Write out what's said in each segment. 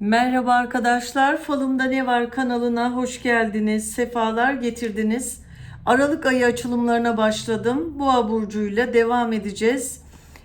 Merhaba arkadaşlar, Falımda Ne Var kanalına hoş geldiniz, sefalar getirdiniz. Aralık ayı açılımlarına başladım. Boğa burcuyla devam edeceğiz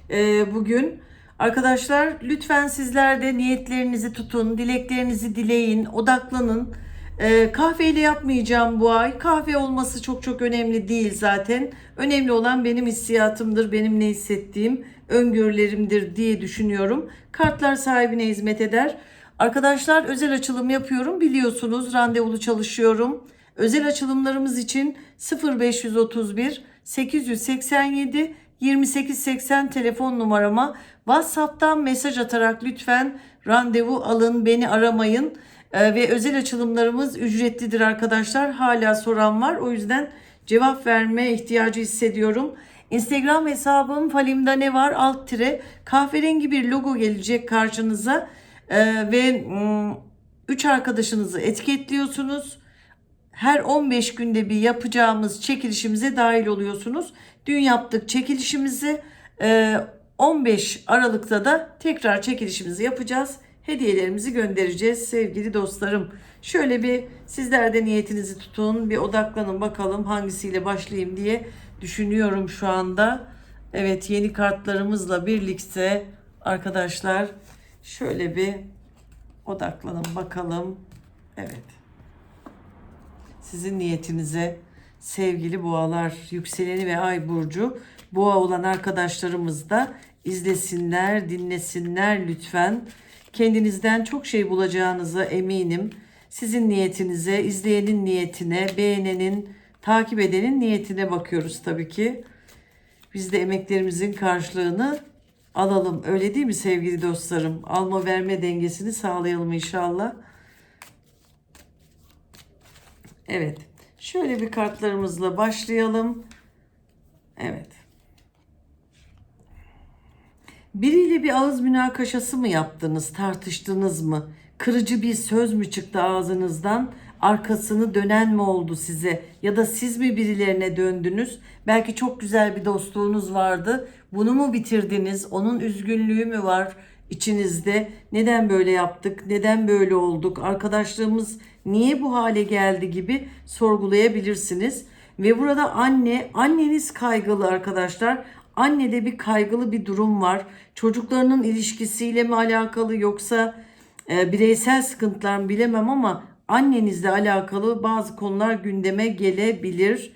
ee, bugün. Arkadaşlar lütfen sizler de niyetlerinizi tutun, dileklerinizi dileyin, odaklanın. Ee, kahveyle yapmayacağım bu ay. Kahve olması çok çok önemli değil zaten. Önemli olan benim hissiyatımdır, benim ne hissettiğim, öngörülerimdir diye düşünüyorum. Kartlar sahibine hizmet eder. Arkadaşlar özel açılım yapıyorum biliyorsunuz randevulu çalışıyorum. Özel açılımlarımız için 0531 887 2880 telefon numarama WhatsApp'tan mesaj atarak lütfen randevu alın beni aramayın. Ee, ve özel açılımlarımız ücretlidir arkadaşlar. Hala soran var. O yüzden cevap verme ihtiyacı hissediyorum. Instagram hesabım Falim'de ne var alt tire kahverengi bir logo gelecek karşınıza. Ee, ve 3 arkadaşınızı etiketliyorsunuz. Her 15 günde bir yapacağımız çekilişimize dahil oluyorsunuz. Dün yaptık çekilişimizi. Ee, 15 Aralık'ta da tekrar çekilişimizi yapacağız. Hediyelerimizi göndereceğiz sevgili dostlarım. Şöyle bir sizler de niyetinizi tutun. Bir odaklanın bakalım hangisiyle başlayayım diye düşünüyorum şu anda. Evet yeni kartlarımızla birlikte arkadaşlar şöyle bir odaklanın bakalım. Evet. Sizin niyetinize sevgili boğalar, yükseleni ve ay burcu boğa olan arkadaşlarımız da izlesinler, dinlesinler lütfen. Kendinizden çok şey bulacağınıza eminim. Sizin niyetinize, izleyenin niyetine, beğenenin, takip edenin niyetine bakıyoruz tabii ki. Biz de emeklerimizin karşılığını alalım. Öyle değil mi sevgili dostlarım? Alma verme dengesini sağlayalım inşallah. Evet. Şöyle bir kartlarımızla başlayalım. Evet. Biriyle bir ağız münakaşası mı yaptınız, tartıştınız mı? Kırıcı bir söz mü çıktı ağzınızdan? Arkasını dönen mi oldu size? Ya da siz mi birilerine döndünüz? Belki çok güzel bir dostluğunuz vardı. Bunu mu bitirdiniz? Onun üzgünlüğü mü var içinizde? Neden böyle yaptık? Neden böyle olduk? Arkadaşlığımız niye bu hale geldi gibi sorgulayabilirsiniz. Ve burada anne, anneniz kaygılı arkadaşlar. Annede bir kaygılı bir durum var. Çocuklarının ilişkisiyle mi alakalı yoksa e, bireysel sıkıntılar mı bilemem ama annenizle alakalı bazı konular gündeme gelebilir.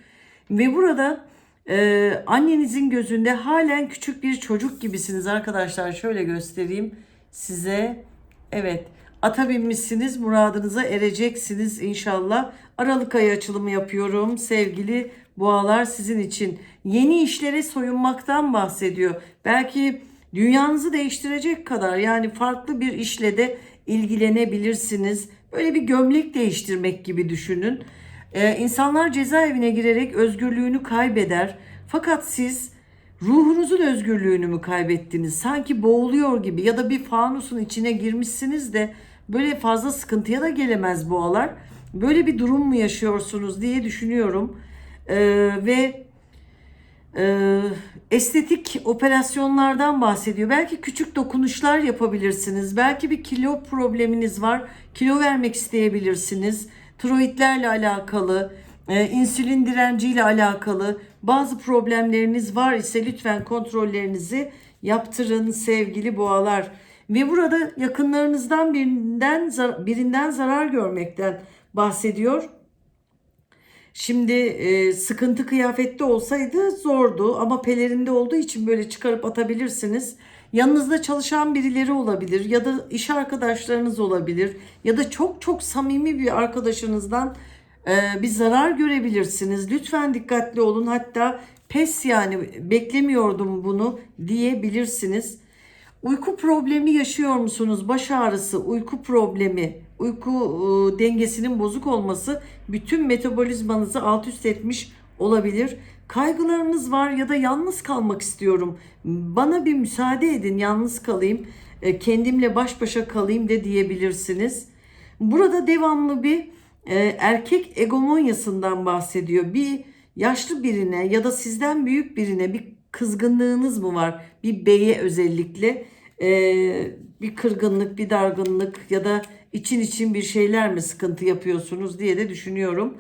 Ve burada e, annenizin gözünde halen küçük bir çocuk gibisiniz arkadaşlar. Şöyle göstereyim size. Evet ata binmişsiniz muradınıza ereceksiniz inşallah. Aralık ayı açılımı yapıyorum sevgili boğalar sizin için. Yeni işlere soyunmaktan bahsediyor. Belki dünyanızı değiştirecek kadar yani farklı bir işle de ilgilenebilirsiniz. Böyle bir gömlek değiştirmek gibi düşünün. Ee, insanlar cezaevine girerek özgürlüğünü kaybeder. Fakat siz ruhunuzun özgürlüğünü mü kaybettiniz? Sanki boğuluyor gibi ya da bir fanusun içine girmişsiniz de böyle fazla sıkıntıya da gelemez boğalar. Böyle bir durum mu yaşıyorsunuz diye düşünüyorum. Ee, ve e, estetik operasyonlardan bahsediyor. Belki küçük dokunuşlar yapabilirsiniz. Belki bir kilo probleminiz var. Kilo vermek isteyebilirsiniz. Tiroidlerle alakalı, e, insülin direnciyle alakalı bazı problemleriniz var ise lütfen kontrollerinizi yaptırın sevgili boğalar. Ve burada yakınlarınızdan birinden birinden zarar görmekten bahsediyor. Şimdi e, sıkıntı kıyafette olsaydı zordu ama pelerinde olduğu için böyle çıkarıp atabilirsiniz. Yanınızda çalışan birileri olabilir ya da iş arkadaşlarınız olabilir ya da çok çok samimi bir arkadaşınızdan e, bir zarar görebilirsiniz. Lütfen dikkatli olun hatta pes yani beklemiyordum bunu diyebilirsiniz. Uyku problemi yaşıyor musunuz? Baş ağrısı, uyku problemi, uyku e, dengesinin bozuk olması bütün metabolizmanızı alt üst etmiş olabilir. Kaygılarınız var ya da yalnız kalmak istiyorum. Bana bir müsaade edin, yalnız kalayım. E, kendimle baş başa kalayım de diyebilirsiniz. Burada devamlı bir e, erkek egomonyasından bahsediyor. Bir yaşlı birine ya da sizden büyük birine bir kızgınlığınız mı var? Bir beye özellikle Ee, bir kırgınlık, bir dargınlık ya da için için bir şeyler mi sıkıntı yapıyorsunuz diye de düşünüyorum.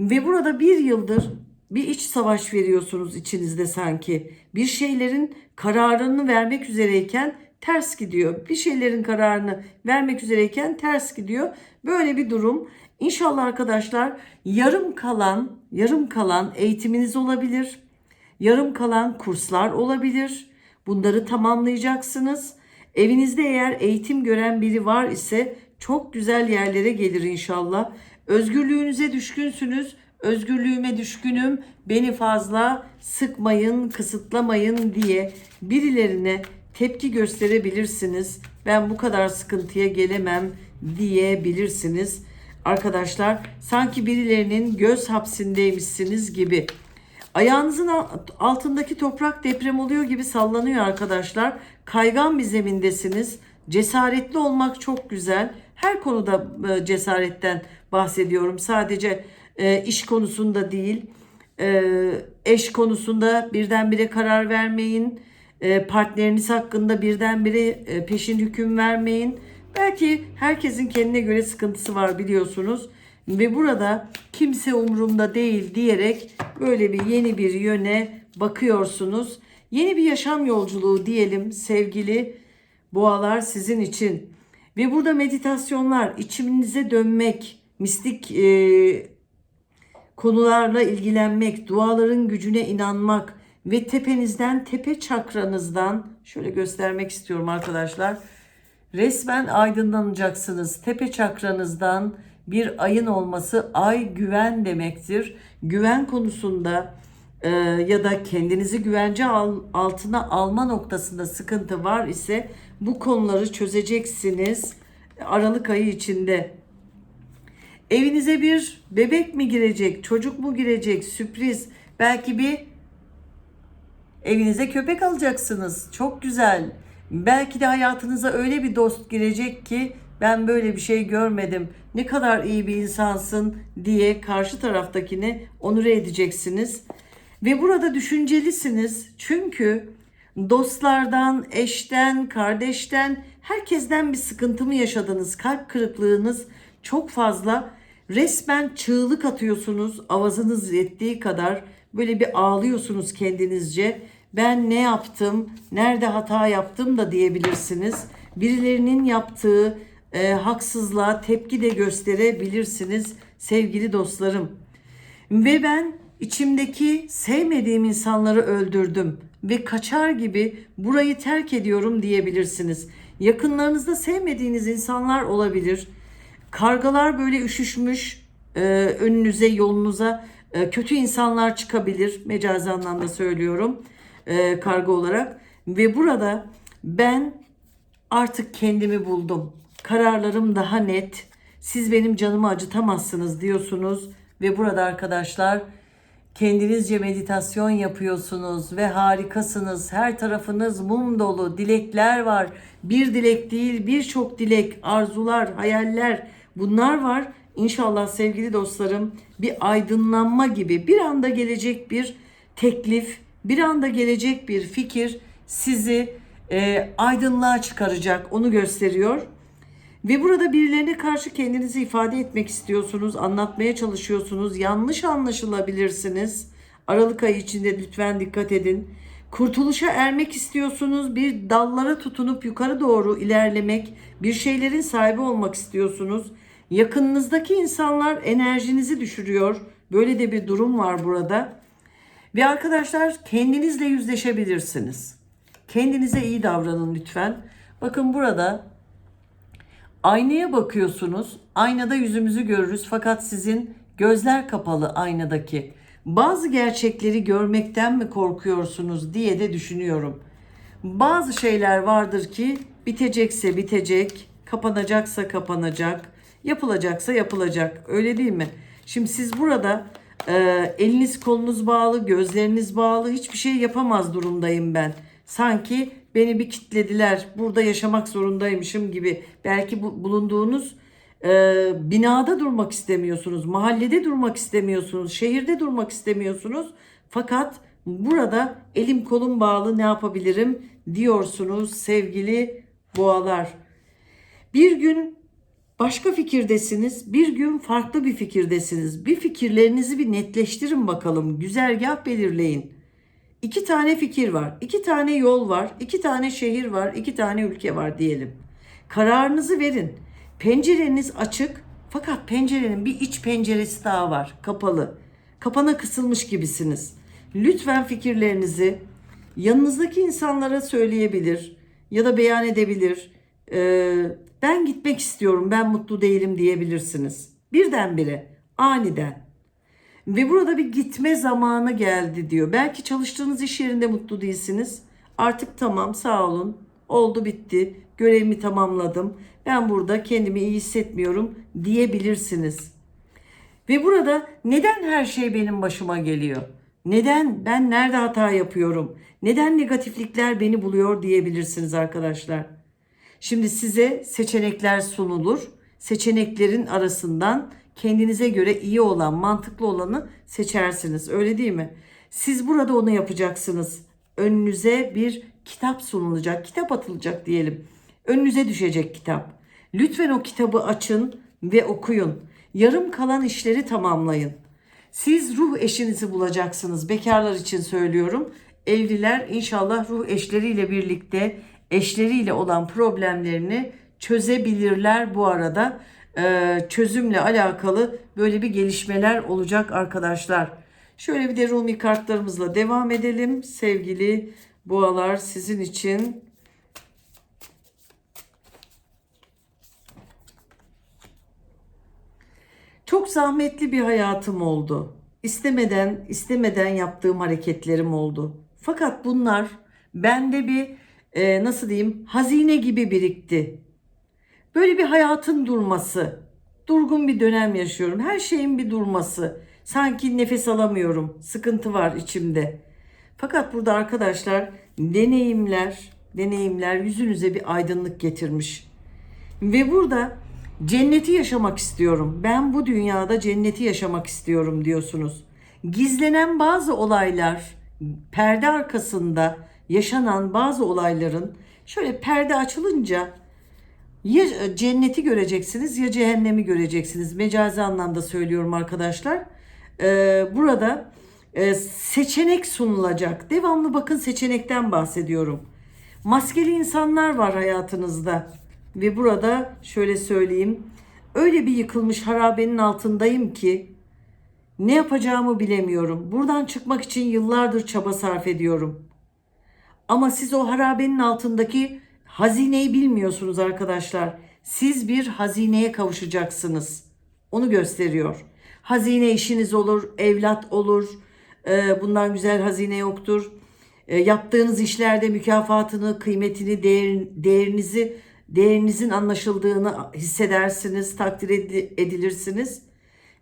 Ve burada bir yıldır bir iç savaş veriyorsunuz içinizde sanki. Bir şeylerin kararını vermek üzereyken ters gidiyor. Bir şeylerin kararını vermek üzereyken ters gidiyor. Böyle bir durum. İnşallah arkadaşlar yarım kalan, yarım kalan eğitiminiz olabilir. Yarım kalan kurslar olabilir. Bunları tamamlayacaksınız. Evinizde eğer eğitim gören biri var ise çok güzel yerlere gelir inşallah. Özgürlüğünüze düşkünsünüz. Özgürlüğüme düşkünüm. Beni fazla sıkmayın, kısıtlamayın diye birilerine tepki gösterebilirsiniz. Ben bu kadar sıkıntıya gelemem diyebilirsiniz. Arkadaşlar sanki birilerinin göz hapsindeymişsiniz gibi. Ayağınızın altındaki toprak deprem oluyor gibi sallanıyor arkadaşlar. Kaygan bir zemindesiniz. Cesaretli olmak çok güzel. Her konuda e, cesaretten bahsediyorum. Sadece e, iş konusunda değil. E, eş konusunda birdenbire karar vermeyin. Partneriniz hakkında birdenbire peşin hüküm vermeyin. Belki herkesin kendine göre sıkıntısı var biliyorsunuz. Ve burada kimse umurumda değil diyerek böyle bir yeni bir yöne bakıyorsunuz. Yeni bir yaşam yolculuğu diyelim sevgili boğalar sizin için. Ve burada meditasyonlar, içinize dönmek, mistik e, konularla ilgilenmek, duaların gücüne inanmak ve tepenizden, tepe çakranızdan şöyle göstermek istiyorum arkadaşlar. Resmen aydınlanacaksınız. Tepe çakranızdan bir ayın olması ay güven demektir. Güven konusunda e, ya da kendinizi güvence al, altına alma noktasında sıkıntı var ise bu konuları çözeceksiniz Aralık ayı içinde. Evinize bir bebek mi girecek, çocuk mu girecek, sürpriz. Belki bir evinize köpek alacaksınız. Çok güzel. Belki de hayatınıza öyle bir dost girecek ki ben böyle bir şey görmedim. Ne kadar iyi bir insansın diye karşı taraftakini onure edeceksiniz. Ve burada düşüncelisiniz. Çünkü dostlardan, eşten, kardeşten, herkesten bir sıkıntı mı yaşadınız? Kalp kırıklığınız çok fazla. Resmen çığlık atıyorsunuz avazınız yettiği kadar. Böyle bir ağlıyorsunuz kendinizce. Ben ne yaptım, nerede hata yaptım da diyebilirsiniz. Birilerinin yaptığı e, haksızlığa tepki de gösterebilirsiniz sevgili dostlarım. Ve ben içimdeki sevmediğim insanları öldürdüm ve kaçar gibi burayı terk ediyorum diyebilirsiniz. Yakınlarınızda sevmediğiniz insanlar olabilir. Kargalar böyle üşüşmüş e, önünüze, yolunuza e, kötü insanlar çıkabilir. Mecazi anlamda söylüyorum e, karga olarak. Ve burada ben artık kendimi buldum. Kararlarım daha net. Siz benim canımı acıtamazsınız diyorsunuz. Ve burada arkadaşlar kendinizce meditasyon yapıyorsunuz ve harikasınız. Her tarafınız mum dolu, dilekler var. Bir dilek değil, birçok dilek, arzular, hayaller bunlar var. İnşallah sevgili dostlarım bir aydınlanma gibi bir anda gelecek bir teklif, bir anda gelecek bir fikir sizi e, aydınlığa çıkaracak onu gösteriyor. Ve burada birilerine karşı kendinizi ifade etmek istiyorsunuz, anlatmaya çalışıyorsunuz, yanlış anlaşılabilirsiniz. Aralık ayı içinde lütfen dikkat edin. Kurtuluşa ermek istiyorsunuz, bir dallara tutunup yukarı doğru ilerlemek, bir şeylerin sahibi olmak istiyorsunuz. Yakınınızdaki insanlar enerjinizi düşürüyor. Böyle de bir durum var burada. Ve arkadaşlar kendinizle yüzleşebilirsiniz. Kendinize iyi davranın lütfen. Bakın burada aynaya bakıyorsunuz. Aynada yüzümüzü görürüz fakat sizin gözler kapalı aynadaki. Bazı gerçekleri görmekten mi korkuyorsunuz diye de düşünüyorum. Bazı şeyler vardır ki bitecekse bitecek, kapanacaksa kapanacak, yapılacaksa yapılacak. Öyle değil mi? Şimdi siz burada e, eliniz kolunuz bağlı, gözleriniz bağlı, hiçbir şey yapamaz durumdayım ben. Sanki beni bir kitlediler, burada yaşamak zorundaymışım gibi. Belki bu, bulunduğunuz e, binada durmak istemiyorsunuz, mahallede durmak istemiyorsunuz, şehirde durmak istemiyorsunuz. Fakat Burada elim kolum bağlı ne yapabilirim diyorsunuz sevgili boğalar. Bir gün başka fikirdesiniz, bir gün farklı bir fikirdesiniz. Bir fikirlerinizi bir netleştirin bakalım. Güzergah belirleyin. İki tane fikir var, iki tane yol var, iki tane şehir var, iki tane ülke var diyelim. Kararınızı verin. Pencereniz açık fakat pencerenin bir iç penceresi daha var, kapalı. Kapana kısılmış gibisiniz. Lütfen fikirlerinizi yanınızdaki insanlara söyleyebilir ya da beyan edebilir. Ee, ben gitmek istiyorum, ben mutlu değilim diyebilirsiniz. Birdenbire, aniden. Ve burada bir gitme zamanı geldi diyor. Belki çalıştığınız iş yerinde mutlu değilsiniz. Artık tamam sağ olun. Oldu bitti. Görevimi tamamladım. Ben burada kendimi iyi hissetmiyorum diyebilirsiniz. Ve burada neden her şey benim başıma geliyor? Neden ben nerede hata yapıyorum? Neden negatiflikler beni buluyor diyebilirsiniz arkadaşlar. Şimdi size seçenekler sunulur. Seçeneklerin arasından kendinize göre iyi olan, mantıklı olanı seçersiniz. Öyle değil mi? Siz burada onu yapacaksınız. Önünüze bir kitap sunulacak, kitap atılacak diyelim. Önünüze düşecek kitap. Lütfen o kitabı açın ve okuyun. Yarım kalan işleri tamamlayın. Siz ruh eşinizi bulacaksınız. Bekarlar için söylüyorum. Evliler inşallah ruh eşleriyle birlikte eşleriyle olan problemlerini çözebilirler bu arada. Ee, çözümle alakalı böyle bir gelişmeler olacak arkadaşlar. Şöyle bir de Rumi kartlarımızla devam edelim. Sevgili boğalar sizin için Çok zahmetli bir hayatım oldu. İstemeden, istemeden yaptığım hareketlerim oldu. Fakat bunlar bende bir e, nasıl diyeyim hazine gibi birikti. Böyle bir hayatın durması, durgun bir dönem yaşıyorum. Her şeyin bir durması. Sanki nefes alamıyorum. Sıkıntı var içimde. Fakat burada arkadaşlar deneyimler, deneyimler yüzünüze bir aydınlık getirmiş. Ve burada cenneti yaşamak istiyorum. Ben bu dünyada cenneti yaşamak istiyorum diyorsunuz. Gizlenen bazı olaylar, perde arkasında yaşanan bazı olayların şöyle perde açılınca ya cenneti göreceksiniz ya cehennemi göreceksiniz. Mecazi anlamda söylüyorum arkadaşlar. Ee, burada e, seçenek sunulacak. Devamlı bakın seçenekten bahsediyorum. Maskeli insanlar var hayatınızda. Ve burada şöyle söyleyeyim. Öyle bir yıkılmış harabenin altındayım ki ne yapacağımı bilemiyorum. Buradan çıkmak için yıllardır çaba sarf ediyorum. Ama siz o harabenin altındaki hazineyi bilmiyorsunuz arkadaşlar. Siz bir hazineye kavuşacaksınız. Onu gösteriyor. Hazine işiniz olur, evlat olur. Ee, bundan güzel hazine yoktur. Ee, yaptığınız işlerde mükafatını, kıymetini, değer, değerinizi, değerinizin anlaşıldığını hissedersiniz, takdir edilirsiniz.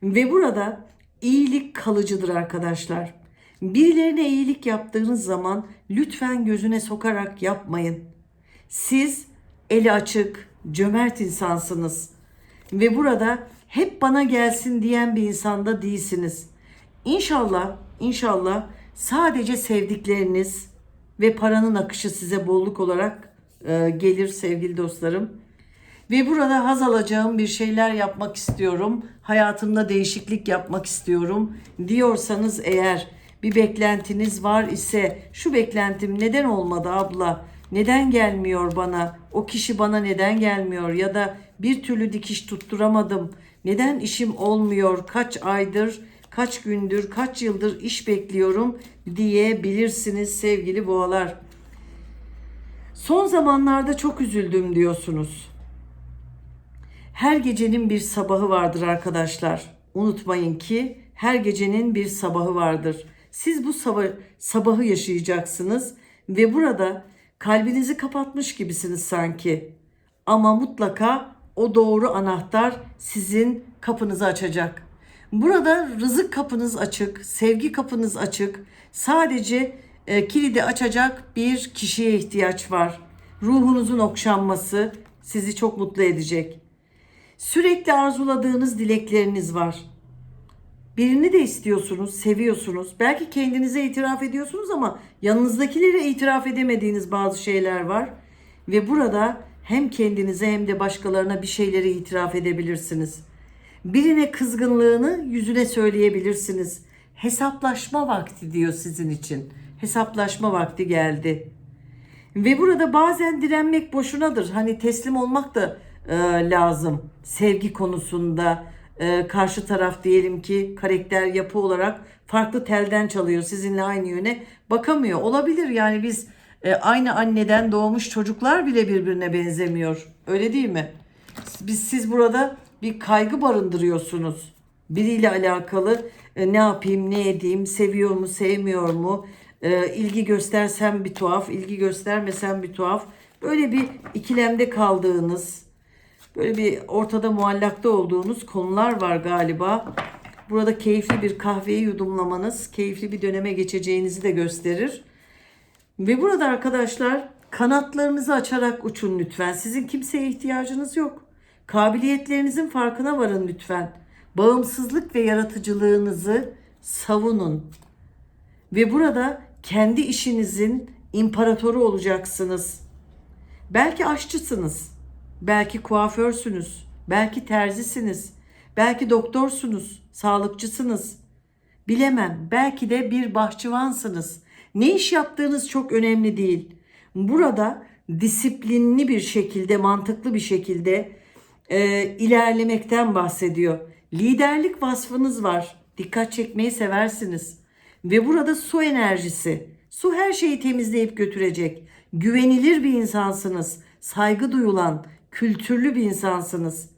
Ve burada iyilik kalıcıdır arkadaşlar. Birilerine iyilik yaptığınız zaman lütfen gözüne sokarak yapmayın. Siz eli açık, cömert insansınız. Ve burada hep bana gelsin diyen bir insanda değilsiniz. İnşallah, inşallah sadece sevdikleriniz ve paranın akışı size bolluk olarak e, gelir sevgili dostlarım. Ve burada haz alacağım bir şeyler yapmak istiyorum. Hayatımda değişiklik yapmak istiyorum diyorsanız eğer bir beklentiniz var ise şu beklentim neden olmadı abla? Neden gelmiyor bana? O kişi bana neden gelmiyor? Ya da bir türlü dikiş tutturamadım. Neden işim olmuyor? Kaç aydır, kaç gündür, kaç yıldır iş bekliyorum diyebilirsiniz sevgili boğalar. Son zamanlarda çok üzüldüm diyorsunuz. Her gecenin bir sabahı vardır arkadaşlar. Unutmayın ki her gecenin bir sabahı vardır. Siz bu sabah, sabahı yaşayacaksınız ve burada kalbinizi kapatmış gibisiniz sanki. Ama mutlaka o doğru anahtar sizin kapınızı açacak. Burada rızık kapınız açık, sevgi kapınız açık. Sadece e, kilidi açacak bir kişiye ihtiyaç var. Ruhunuzun okşanması sizi çok mutlu edecek. Sürekli arzuladığınız dilekleriniz var. Birini de istiyorsunuz, seviyorsunuz. Belki kendinize itiraf ediyorsunuz ama yanınızdakilere itiraf edemediğiniz bazı şeyler var. Ve burada hem kendinize hem de başkalarına bir şeyleri itiraf edebilirsiniz. Birine kızgınlığını yüzüne söyleyebilirsiniz. Hesaplaşma vakti diyor sizin için. Hesaplaşma vakti geldi. Ve burada bazen direnmek boşunadır. Hani teslim olmak da e, lazım. Sevgi konusunda e, karşı taraf diyelim ki karakter yapı olarak farklı telden çalıyor. Sizinle aynı yöne bakamıyor. Olabilir yani biz e, aynı anneden doğmuş çocuklar bile birbirine benzemiyor. Öyle değil mi? Biz siz burada bir kaygı barındırıyorsunuz. Biriyle alakalı e, ne yapayım, ne edeyim, seviyor mu, sevmiyor mu? E, ilgi göstersem bir tuhaf, ilgi göstermesem bir tuhaf. Böyle bir ikilemde kaldığınız, böyle bir ortada muallakta olduğunuz konular var galiba. Burada keyifli bir kahveyi yudumlamanız, keyifli bir döneme geçeceğinizi de gösterir. Ve burada arkadaşlar kanatlarınızı açarak uçun lütfen. Sizin kimseye ihtiyacınız yok. Kabiliyetlerinizin farkına varın lütfen. Bağımsızlık ve yaratıcılığınızı savunun. Ve burada kendi işinizin imparatoru olacaksınız. Belki aşçısınız, belki kuaförsünüz, belki terzisiniz, belki doktorsunuz, sağlıkçısınız. Bilemem, belki de bir bahçıvansınız. Ne iş yaptığınız çok önemli değil. Burada disiplinli bir şekilde, mantıklı bir şekilde e, ilerlemekten bahsediyor. Liderlik vasfınız var. Dikkat çekmeyi seversiniz. Ve burada su enerjisi. Su her şeyi temizleyip götürecek. Güvenilir bir insansınız. Saygı duyulan, kültürlü bir insansınız.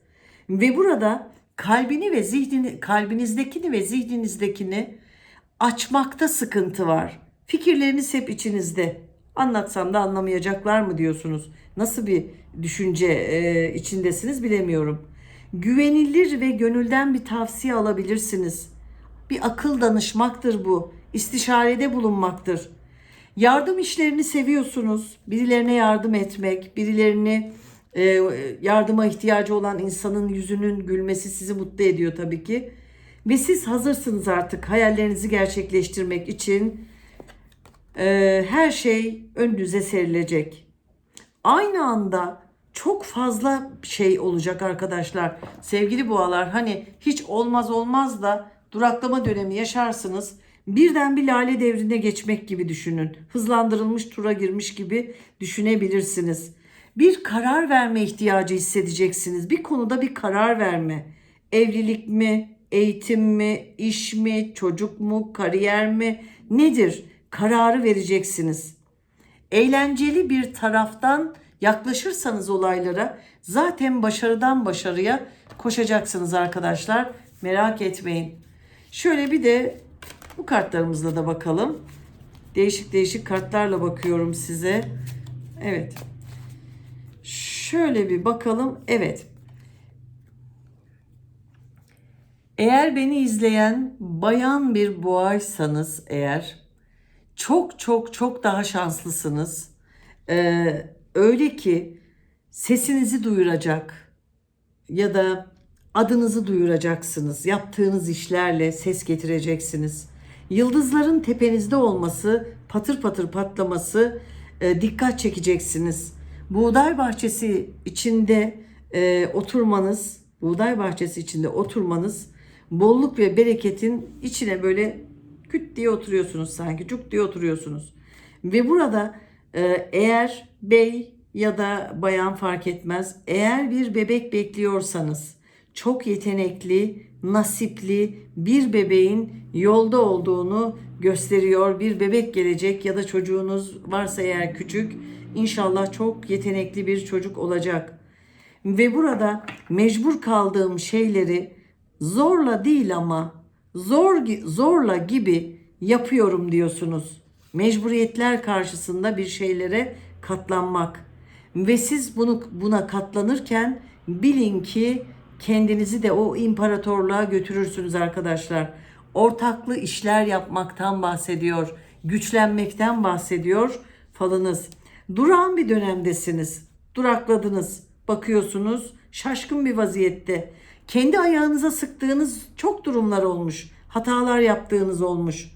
Ve burada kalbini ve zihnini, kalbinizdekini ve zihninizdekini açmakta sıkıntı var. Fikirleriniz hep içinizde. Anlatsam da anlamayacaklar mı diyorsunuz? Nasıl bir düşünce e, içindesiniz bilemiyorum. Güvenilir ve gönülden bir tavsiye alabilirsiniz. Bir akıl danışmaktır bu. İstişarede bulunmaktır. Yardım işlerini seviyorsunuz. Birilerine yardım etmek, birilerini yardıma ihtiyacı olan insanın yüzünün gülmesi sizi mutlu ediyor tabii ki. Ve siz hazırsınız artık hayallerinizi gerçekleştirmek için. E, her şey önünüze serilecek. Aynı anda çok fazla şey olacak arkadaşlar. Sevgili boğalar hani hiç olmaz olmaz da duraklama dönemi yaşarsınız. Birden bir lale devrine geçmek gibi düşünün. Hızlandırılmış tura girmiş gibi düşünebilirsiniz. Bir karar verme ihtiyacı hissedeceksiniz. Bir konuda bir karar verme. Evlilik mi, eğitim mi, iş mi, çocuk mu, kariyer mi? Nedir? Kararı vereceksiniz. Eğlenceli bir taraftan yaklaşırsanız olaylara zaten başarıdan başarıya koşacaksınız arkadaşlar. Merak etmeyin. Şöyle bir de bu kartlarımızla da bakalım. Değişik değişik kartlarla bakıyorum size. Evet. Şöyle bir bakalım. Evet. Eğer beni izleyen bayan bir boğaysanız eğer çok çok çok daha şanslısınız. Ee, öyle ki sesinizi duyuracak ya da adınızı duyuracaksınız. Yaptığınız işlerle ses getireceksiniz. Yıldızların tepenizde olması, patır patır patlaması e, dikkat çekeceksiniz. Buğday bahçesi içinde e, oturmanız, buğday bahçesi içinde oturmanız bolluk ve bereketin içine böyle küt diye oturuyorsunuz sanki, cuk diye oturuyorsunuz. Ve burada e, eğer bey ya da bayan fark etmez, eğer bir bebek bekliyorsanız çok yetenekli, nasipli bir bebeğin yolda olduğunu gösteriyor. Bir bebek gelecek ya da çocuğunuz varsa eğer küçük inşallah çok yetenekli bir çocuk olacak. Ve burada mecbur kaldığım şeyleri zorla değil ama zor zorla gibi yapıyorum diyorsunuz. Mecburiyetler karşısında bir şeylere katlanmak. Ve siz bunu buna katlanırken bilin ki kendinizi de o imparatorluğa götürürsünüz arkadaşlar. Ortaklı işler yapmaktan bahsediyor, güçlenmekten bahsediyor falınız. Durağan bir dönemdesiniz. Durakladınız. Bakıyorsunuz şaşkın bir vaziyette. Kendi ayağınıza sıktığınız çok durumlar olmuş. hatalar yaptığınız olmuş.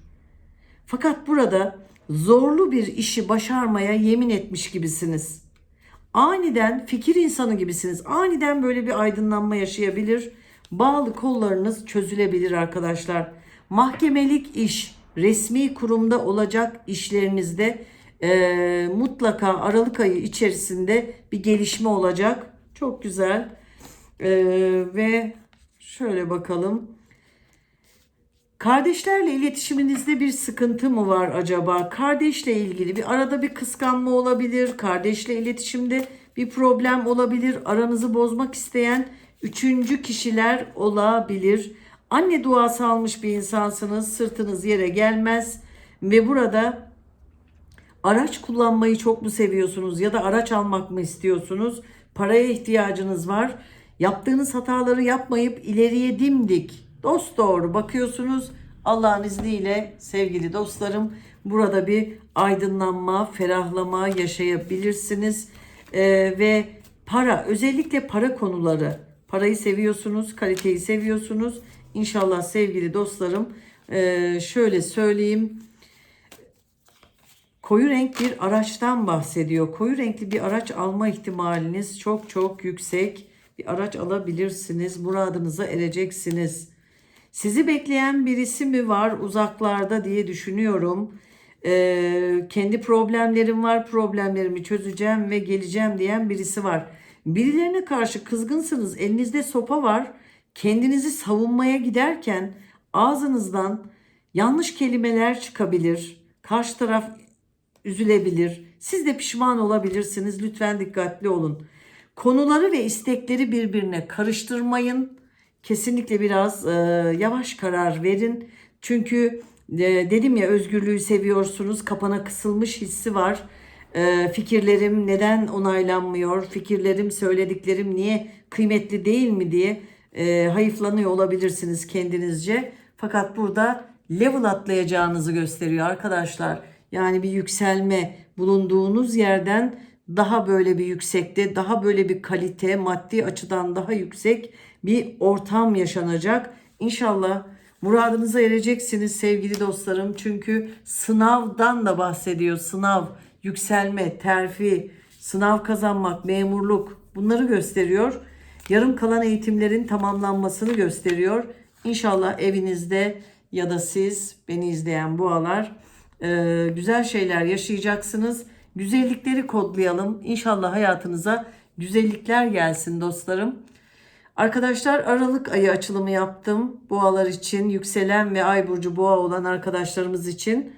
Fakat burada zorlu bir işi başarmaya yemin etmiş gibisiniz. Aniden fikir insanı gibisiniz. Aniden böyle bir aydınlanma yaşayabilir. Bağlı kollarınız çözülebilir arkadaşlar. Mahkemelik iş, resmi kurumda olacak işlerinizde eee, mutlaka Aralık ayı içerisinde bir gelişme olacak. Çok güzel. Eee, ve şöyle bakalım. Kardeşlerle iletişiminizde bir sıkıntı mı var acaba? Kardeşle ilgili bir arada bir kıskanma olabilir. Kardeşle iletişimde bir problem olabilir. Aranızı bozmak isteyen üçüncü kişiler olabilir. Anne duası almış bir insansınız. Sırtınız yere gelmez. Ve burada araç kullanmayı çok mu seviyorsunuz ya da araç almak mı istiyorsunuz? Paraya ihtiyacınız var. Yaptığınız hataları yapmayıp ileriye dimdik dost doğru bakıyorsunuz. Allah'ın izniyle sevgili dostlarım burada bir aydınlanma, ferahlama yaşayabilirsiniz. Ee, ve para özellikle para konuları parayı seviyorsunuz, kaliteyi seviyorsunuz. İnşallah sevgili dostlarım ee, şöyle söyleyeyim koyu renk bir araçtan bahsediyor. Koyu renkli bir araç alma ihtimaliniz çok çok yüksek. Bir araç alabilirsiniz. Muradınıza ereceksiniz. Sizi bekleyen birisi mi var uzaklarda diye düşünüyorum. Ee, kendi problemlerim var, problemlerimi çözeceğim ve geleceğim diyen birisi var. Birilerine karşı kızgınsınız, elinizde sopa var. Kendinizi savunmaya giderken ağzınızdan yanlış kelimeler çıkabilir. Karşı taraf üzülebilir. Siz de pişman olabilirsiniz. Lütfen dikkatli olun. Konuları ve istekleri birbirine karıştırmayın. Kesinlikle biraz e, yavaş karar verin. Çünkü e, dedim ya özgürlüğü seviyorsunuz. Kapana kısılmış hissi var. E, fikirlerim neden onaylanmıyor? Fikirlerim, söylediklerim niye kıymetli değil mi diye e, hayıflanıyor olabilirsiniz kendinizce. Fakat burada level atlayacağınızı gösteriyor arkadaşlar. Yani bir yükselme bulunduğunuz yerden daha böyle bir yüksekte, daha böyle bir kalite, maddi açıdan daha yüksek bir ortam yaşanacak. İnşallah muradınıza ereceksiniz sevgili dostlarım. Çünkü sınavdan da bahsediyor. Sınav, yükselme, terfi, sınav kazanmak, memurluk bunları gösteriyor. Yarım kalan eğitimlerin tamamlanmasını gösteriyor. İnşallah evinizde ya da siz beni izleyen boğalar e, güzel şeyler yaşayacaksınız. Güzellikleri kodlayalım. İnşallah hayatınıza güzellikler gelsin dostlarım. Arkadaşlar Aralık ayı açılımı yaptım. Boğalar için, yükselen ve ay burcu boğa olan arkadaşlarımız için.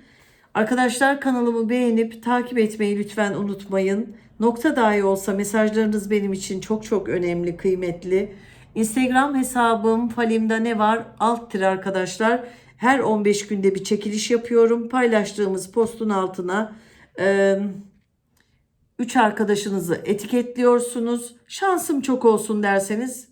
Arkadaşlar kanalımı beğenip takip etmeyi lütfen unutmayın. Nokta dahi olsa mesajlarınız benim için çok çok önemli, kıymetli. Instagram hesabım Falim'de ne var? Alt arkadaşlar. Her 15 günde bir çekiliş yapıyorum. Paylaştığımız postun altına e, üç arkadaşınızı etiketliyorsunuz. Şansım çok olsun derseniz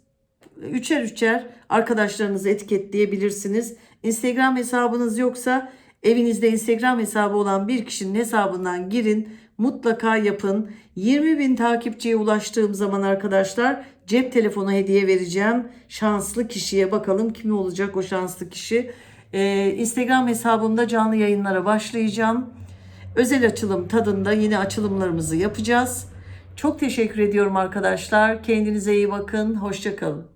üçer üçer arkadaşlarınızı etiketleyebilirsiniz. Instagram hesabınız yoksa evinizde Instagram hesabı olan bir kişinin hesabından girin. Mutlaka yapın. 20 bin takipçiye ulaştığım zaman arkadaşlar cep telefonu hediye vereceğim. Şanslı kişiye bakalım kim olacak o şanslı kişi. Ee, Instagram hesabımda canlı yayınlara başlayacağım. Özel açılım tadında yine açılımlarımızı yapacağız. Çok teşekkür ediyorum arkadaşlar. Kendinize iyi bakın. Hoşçakalın.